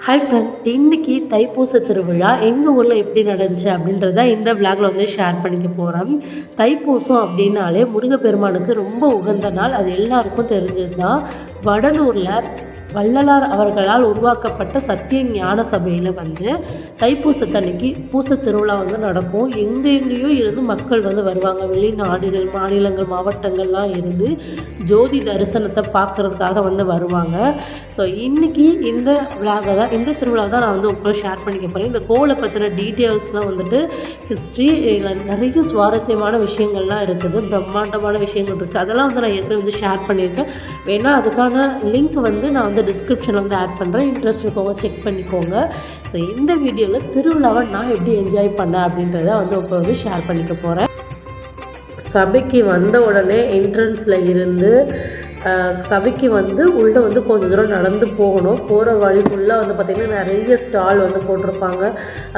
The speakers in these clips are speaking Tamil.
ஹாய் ஃப்ரெண்ட்ஸ் இன்றைக்கி தைப்பூச திருவிழா எங்கள் ஊரில் எப்படி நடந்துச்சு அப்படின்றத இந்த விளாகில் வந்து ஷேர் பண்ணிக்க போகிறோம் தைப்பூசம் அப்படின்னாலே முருகப்பெருமானுக்கு ரொம்ப உகந்த நாள் அது எல்லாருக்கும் தெரிஞ்சது தான் வடலூரில் வள்ளலார் அவர்களால் உருவாக்கப்பட்ட சத்திய ஞான சபையில் வந்து தைப்பூசத்தன்னைக்கு பூச திருவிழா வந்து நடக்கும். எங்கே எங்கேயோ இருந்து மக்கள் வந்து வருவாங்க. வெளிநாடுகள் மாநிலங்கள் மாவட்டங்கள்லாம் இருந்து ஜோதி தரிசனத்தை பார்க்குறதுக்காக வந்து வருவாங்க. ஸோ இன்றைக்கி இந்த விழாவை தான் இந்த திருவிழா தான் நான் வந்து உங்களுக்கு ஷேர் பண்ணிக்க போகிறேன் இந்த கோவிலை பற்றின டீட்டெயில்ஸ்லாம் வந்துட்டு ஹிஸ்ட்ரி இதில் நிறைய சுவாரஸ்யமான விஷயங்கள்லாம் இருக்குது. பிரம்மாண்டமான விஷயங்கள் இருக்குது அதெல்லாம் வந்து நான் ஏற்கனவே வந்து ஷேர் பண்ணியிருக்கேன். வேணால் அதுக்கான லிங்க் வந்து நான் வந்து டிஸ்கிரிப்ஷனில் வந்து ஆட் பண்ணுறேன் இன்ட்ரெஸ்ட் இருக்கவங்க செக் பண்ணிக்கோங்க. ஸோ இந்த வீடியோவில் திருவிழாவை நான் எப்படி என்ஜாய் பண்ணேன் அப்படின்றத வந்து இப்போ வந்து ஷேர் பண்ணிக்க போகிறேன் சபைக்கு வந்த உடனே என்ட்ரன்ஸில் இருந்து சபைக்கு வந்து உள்ளே வந்து கொஞ்சம் தூரம் நடந்து போகணும். போகிற வழி ஃபுல்லாக வந்து பார்த்திங்கன்னா நிறைய ஸ்டால் வந்து போட்டிருப்பாங்க.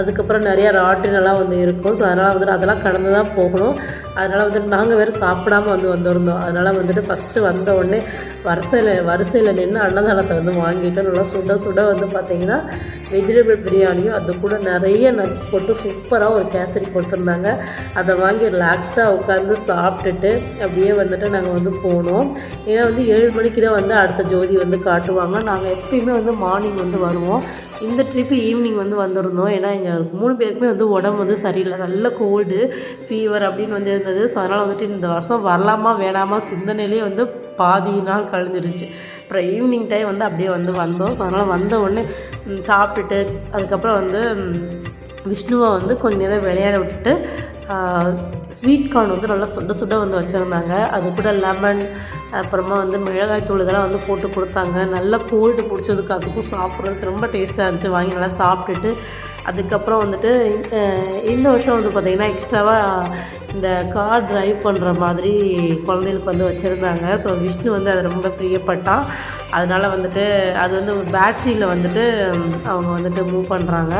அதுக்கப்புறம் நிறையா ராட்டினெல்லாம் வந்து இருக்கும். ஸோ அதனால் வந்துட்டு அதெல்லாம் கடந்து தான் போகணும். அதனால் வந்துட்டு நாங்கள் வேறு சாப்பிடாம வந்து வந்திருந்தோம். அதனால் வந்துட்டு ஃபஸ்ட்டு வந்த உடனே வரிசையில் வரிசையில் நின்று அன்னதானத்தை வந்து வாங்கிட்டு நல்லா சுட சுட வந்து பார்த்திங்கன்னா வெஜிடபிள் பிரியாணியும் அது கூட நிறைய நட்ஸ் போட்டு சூப்பராக ஒரு கேசரி கொடுத்துருந்தாங்க. அதை வாங்கி ரிலாக்ஸ்டாக உட்காந்து சாப்பிட்டுட்டு அப்படியே வந்துட்டு நாங்கள் வந்து போனோம். ஏன்னா வந்து ஏழு மணிக்கு தான் வந்து அடுத்த ஜோதி வந்து காட்டுவாங்க. நாங்கள் எப்பயுமே வந்து மார்னிங் வந்து வருவோம். இந்த ட்ரிப்பு ஈவினிங் வந்து வந்திருந்தோம். ஏன்னா எங்களுக்கு மூணு பேருக்குமே வந்து உடம்பு வந்து சரியில்லை. நல்ல கோல்டு ஃபீவர் அப்படின்னு வந்து இருந்தது. ஸோ அதனால் வந்துட்டு இந்த வருஷம் வரலாமா வேணாமா சிந்தனையிலே வந்து பாதி நாள் கழிஞ்சிருச்சு. அப்புறம் ஈவினிங் டைம் வந்து அப்படியே வந்து வந்தோம். ஸோ அதனால் வந்த உடனே சாப்பிட்டுட்டு அதுக்கப்புறம் வந்து விஷ்ணுவை வந்து கொஞ்ச நேரம் விளையாட விட்டுட்டு ஸ்வீட் கார்ன் வந்து நல்லா சுட சுட வந்து வச்சுருந்தாங்க. அது கூட லெமன் அப்புறமா வந்து மிளகாய் தூள் இதெல்லாம் வந்து போட்டு கொடுத்தாங்க. நல்லா கோல்டு பிடிச்சதுக்கு அதுக்கும் சாப்பிட்றதுக்கு ரொம்ப டேஸ்ட்டாக இருந்துச்சு. வாங்கி நல்லா சாப்பிட்டுட்டு அதுக்கப்புறம் வந்துட்டு இந்த வருஷம் வந்து பார்த்திங்கன்னா எக்ஸ்ட்ராவாக இந்த கார் டிரைவ் பண்ணுற மாதிரி குழந்தைகளுக்கு வந்து வச்சுருந்தாங்க. ஸோ விஷ்ணு வந்து அதை ரொம்ப பிரியப்பட்டான். அதனால் வந்துட்டு அது வந்து பேட்ரியில் வந்துட்டு அவங்க வந்துட்டு மூவ் பண்ணுறாங்க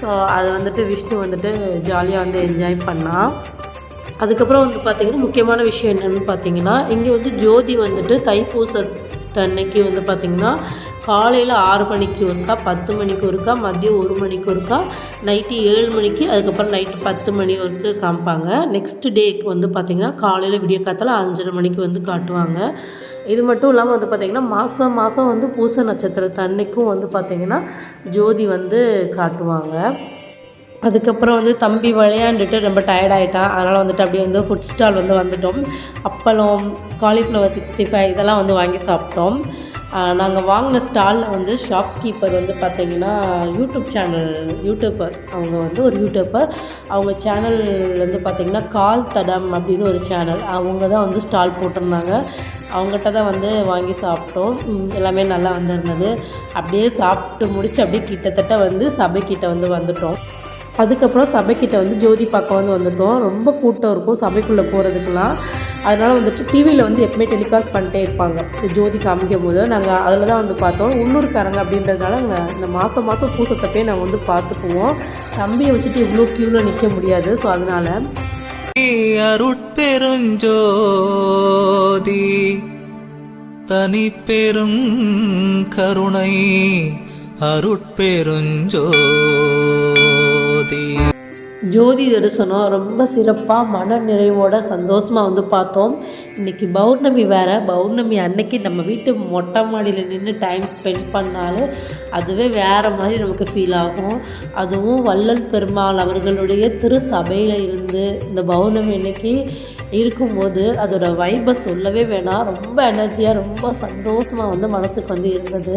ஸோ அது வந்துட்டு விஷ்ணு வந்துட்டு ஜாலியாக வந்து என்ஜாய் பண்ணான் அதுக்கப்புறம் வந்து பார்த்திங்கன்னா முக்கியமான விஷயம் என்னென்னு பார்த்தீங்கன்னா இங்கே வந்து ஜோதி வந்துட்டு தைப்பூச தன்னைக்கு வந்து பார்த்திங்கன்னா காலையில் ஆறு மணிக்கு ஒருக்கா பத்து மணிக்கு ஒருக்கா மதியம் ஒரு மணிக்கு ஒருக்கா நைட்டு ஏழு மணிக்கு அதுக்கப்புறம் நைட்டு பத்து மணி வரைக்கும் காமிப்பாங்க. நெக்ஸ்ட் டேக்கு வந்து பார்த்திங்கன்னா காலையில் விடிய காத்தால அஞ்சரை மணிக்கு வந்து காட்டுவாங்க. இது மட்டும் இல்லாமல் வந்து பார்த்திங்கன்னா மாதம் மாதம் வந்து பூச நட்சத்திரத்தன்னைக்கும் வந்து பார்த்திங்கன்னா ஜோதி வந்து காட்டுவாங்க. அதுக்கப்புறம் வந்து தம்பி விளையாண்டுட்டு ரொம்ப டயர்ட் ஆகிட்டான் அதனால் வந்துட்டு அப்படியே வந்து ஃபுட் ஸ்டால் வந்து வந்துட்டோம். அப்பளம் காலிஃப்ளவர் சிக்ஸ்டி ஃபைவ் இதெல்லாம் வந்து வாங்கி சாப்பிட்டோம். நாங்கள் வாங்கின ஸ்டாலில் வந்து ஷாப் கீப்பர் வந்து பார்த்திங்கன்னா யூடியூப் சேனல் யூடியூப்பர் அவங்க வந்து ஒரு யூடியூப்பர் அவங்க சேனல் வந்து பார்த்திங்கன்னா கால் தடம் அப்படின்னு ஒரு சேனல் அவங்க தான் வந்து ஸ்டால் போட்டிருந்தாங்க. அவங்ககிட்ட தான் வந்து வாங்கி சாப்பிட்டோம். எல்லாமே நல்லா வந்திருந்தது. அப்படியே சாப்பிட்டு முடிச்சு அப்படியே கிட்டத்தட்ட வந்து சபைக்கிட்ட வந்து வந்துட்டோம். அதுக்கப்புறம் சபைக்கிட்ட வந்து ஜோதி பார்க்க வந்து வந்துட்டோம். ரொம்ப கூட்டம் இருக்கும் சபைக்குள்ளே போகிறதுக்கெலாம் அதனால் வந்துட்டு டிவியில் வந்து எப்பவுமே டெலிகாஸ்ட் பண்ணிட்டே இருப்பாங்க. ஜோதி காமிக்கும் போது நாங்கள் அதில் தான் வந்து பார்த்தோம். உள்ளூர்காரங்க அப்படின்றதுனால நாங்கள் இந்த மாதம் மாதம் பூசத்தப்பே நாங்கள் வந்து பார்த்துக்குவோம். தம்பியை வச்சுட்டு இவ்வளோ க்யூவில் நிற்க முடியாது. ஸோ அதனால். அருட்பெருஞ்சோதி தனி பெரும் கருணை அருட்பெருஞ்சோ ஜோதி தரிசனம் ரொம்ப சிறப்பாக மன நிறைவோட சந்தோஷமாக வந்து பார்த்தோம். இன்றைக்கி பௌர்ணமி வேறு. பௌர்ணமி அன்னைக்கு நம்ம வீட்டு மொட்டை மாடியில் நின்று டைம் ஸ்பெண்ட் பண்ணாலும் அதுவே வேறு மாதிரி நமக்கு ஃபீல் ஆகும். அதுவும் வள்ளல் பெருமாள் அவர்களுடைய திரு சபையில் இருந்து இந்த பௌர்ணமி அன்னைக்கு இருக்கும்போது அதோட வைபை சொல்லவே வேணாம். ரொம்ப எனர்ஜியாக ரொம்ப சந்தோஷமாக வந்து மனசுக்கு வந்து இருந்தது.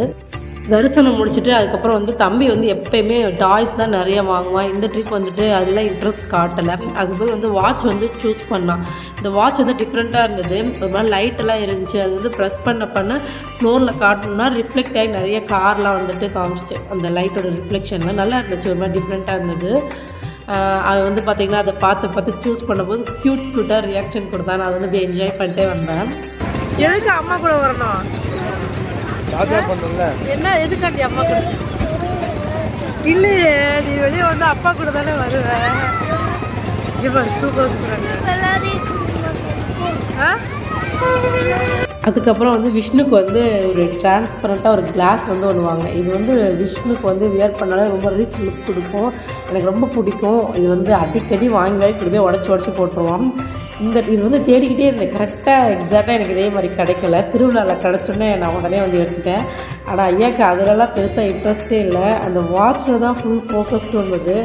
தரிசனம் முடிச்சுட்டு அதுக்கப்புறம் வந்து தம்பி வந்து எப்பயுமே டாய்ஸ் தான் நிறைய வாங்குவான். இந்த ட்ரிப் வந்துட்டு அதெல்லாம் இன்ட்ரெஸ்ட் காட்டலை. அதுக்கப்புறம் வந்து வாட்ச் வந்து சூஸ் பண்ணான். இந்த வாட்ச் வந்து டிஃப்ரெண்ட்டாக இருந்தது. ஒரு மாதிரி லைட்டெல்லாம் இருந்துச்சு. அது வந்து ப்ரெஸ் பண்ண பண்ண ஃப்ளோரில் காட்டணும்னா ரிஃப்ளெக்ட் ஆகி நிறைய கார்லாம் வந்துட்டு காமிச்சிச்சு அந்த லைட்டோட ரிஃப்ளெக்ஷனில் நல்லா இருந்துச்சு. ஒரு மாதிரி டிஃப்ரெண்ட்டாக இருந்தது. அது வந்து பார்த்திங்கன்னா அதை பார்த்து பார்த்து சூஸ் பண்ணும்போது க்யூட் க்யூட்டாக ரியாக்ஷன் கொடுத்தா நான் அதை வந்து அப்படியே என்ஜாய் பண்ணிட்டே வந்தேன். எதுக்கு அம்மா கூட வரணும். என்ன எதுக்காண்டி அம்மா கூட? இல்லையே நீ வெளியே வந்து அப்பா கூட தானே வருவ. இவன் சூப்பர் சூப்பராங்க ஆ? அதுக்கப்புறம் வந்து விஷ்ணுக்கு வந்து ஒரு டிரான்ஸ்பரண்ட்டாக ஒரு கிளாஸ் வந்து ஒன்று வாங்கினேன். இது வந்து விஷ்ணுக்கு வந்து வியர் பண்ணாலே ரொம்ப ரிச் லுக் கொடுக்கும். எனக்கு ரொம்ப பிடிக்கும். இது வந்து அடிக்கடி வாங்கி வாங்கி கொண்டு போய் உடச்சி உடச்சி போட்டுருவான் இந்த இது வந்து தேடிக்கிட்டே இருந்தேன். கரெக்டாக எக்ஸாக்டாக எனக்கு இதே மாதிரி கிடைக்கல. திருவிழாவில் கிடச்சோன்னே நான் உடனே வந்து எடுத்துட்டேன். ஆனால் ஐயாக்கு அதிலலாம் பெருசாக இன்ட்ரெஸ்ட்டே இல்லை. அந்த வாட்சில் தான் ஃபுல் ஃபோக்கஸ்டு இருந்தது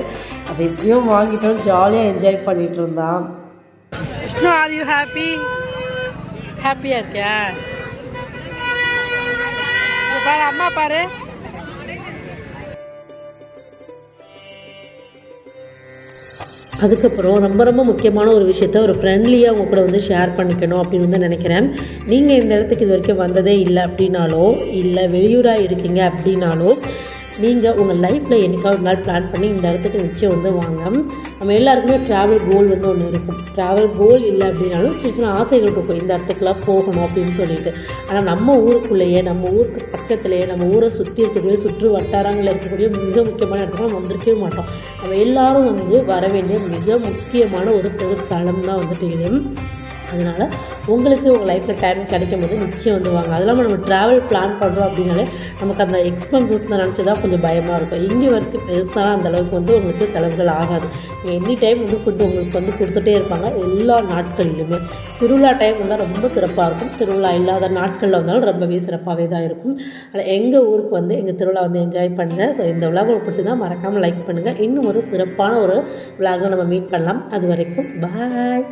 அதை எப்படியோ வாங்கிட்டோம். ஜாலியாக என்ஜாய் பண்ணிகிட்டு இருந்தான். விஷ்ணு ஆர் யூ ஹாப்பி ஹாப்பியா இருக்கியா பாரு அம்மா பாரு அதுக்கப்புறம் ரொம்ப ரொம்ப முக்கியமான ஒரு விஷயத்த ஒரு ஃப்ரெண்ட்லியாக உங்க கூட வந்து ஷேர் பண்ணிக்கணும் அப்படின்னு வந்து நினைக்கிறேன். நீங்கள் இந்த இடத்துக்கு இது வரைக்கும் வந்ததே இல்லை அப்படின்னாலோ இல்லை வெளியூராக இருக்கீங்க அப்படின்னாலோ நீங்கள் உங்கள் லைஃப்பில் என்னைக்காவது ஒரு நாள் பிளான் பண்ணி இந்த இடத்துக்கு நிச்சயம் வந்து வாங்க நம்ம எல்லாருக்குமே ட்ராவல் கோல் வந்து ஒன்று இருக்கும். ட்ராவல் கோல் இல்லை அப்படின்னாலும் சின்ன சின்ன ஆசைகள் இருக்கும். இந்த இடத்துக்குலாம் போகணும் அப்படின்னு சொல்லிட்டு. ஆனால் நம்ம ஊருக்குள்ளேயே நம்ம ஊருக்கு பக்கத்துலேயே நம்ம ஊரை சுற்றி இருக்கக்கூடிய சுற்று வட்டாரங்களில் இருக்கக்கூடிய மிக முக்கியமான இடத்துல நம்ம வந்திருக்கவே மாட்டோம். நம்ம எல்லாரும் வந்து வர வேண்டிய மிக முக்கியமான ஒரு திருத்தலம் தான் வந்துட்டு இது. அதனால் உங்களுக்கு உங்கள் லைஃப்பில் டைம் கிடைக்கும் போது நிச்சயம் வந்து வாங்க. அது இல்லாமல் நம்ம ட்ராவல் பிளான் பண்ணுறோம் அப்படின்னாலே நமக்கு அந்த எக்ஸ்பென்சஸ் நினச்சி தான் கொஞ்சம் பயமாக இருக்கும். இங்கே வரைக்கும் பெருசாக அந்த அளவுக்கு வந்து உங்களுக்கு செலவுகள் ஆகாது. நீங்கள் எனி டைம் வந்து ஃபுட்டு உங்களுக்கு வந்து கொடுத்துட்டே இருப்பாங்க. எல்லா நாட்களிலுமே. திருவிழா டைம் வந்தால் ரொம்ப சிறப்பாக இருக்கும். திருவிழா இல்லாத நாட்களில் வந்தாலும் ரொம்பவே சிறப்பாகவே தான் இருக்கும். ஆனால் எங்கள் ஊருக்கு வந்து எங்கள் திருவிழா வந்து என்ஜாய் பண்ணுங்கள் ஸோ இந்த விழா உங்களுக்கு பிடிச்சதா மறக்காமல் லைக் பண்ணுங்கள் இன்னும் ஒரு சிறப்பான ஒரு விழாவை நம்ம மீட் பண்ணலாம். அது வரைக்கும் பாய்